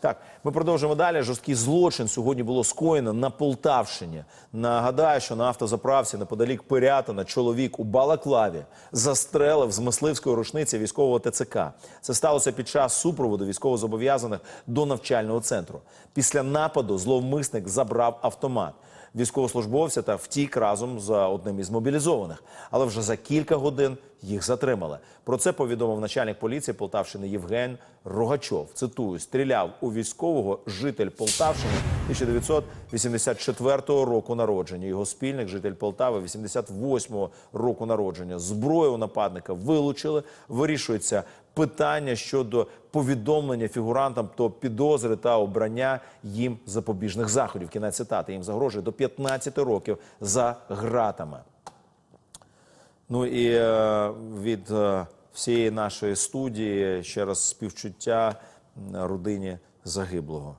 Так, ми продовжуємо далі. Жорсткий злочин сьогодні було скоєно на Полтавщині. Нагадаю, що на автозаправці неподалік Пирятина чоловік у Балаклаві застрелив з мисливської рушниці військового ТЦК. Це сталося під час супроводу військовозобов'язаних до навчального центру. Після нападу зловмисник забрав автомат військовослужбовця та втік разом з одним із мобілізованих. Але вже за кілька годин їх затримали. Про це повідомив начальник поліції Полтавщини Євген Рогачов. Цитую: стріляв у військового житель Полтавщини 1984 року народження. Його спільник, житель Полтави, 88 року народження. Зброю нападника вилучили. Вирішується питання щодо повідомлення фігурантам то підозри та обрання їм запобіжних заходів. Кінець цитати їм загрожує до 15 років за гратами. Ну і е, від е, всієї нашої студії ще раз співчуття родині загиблого.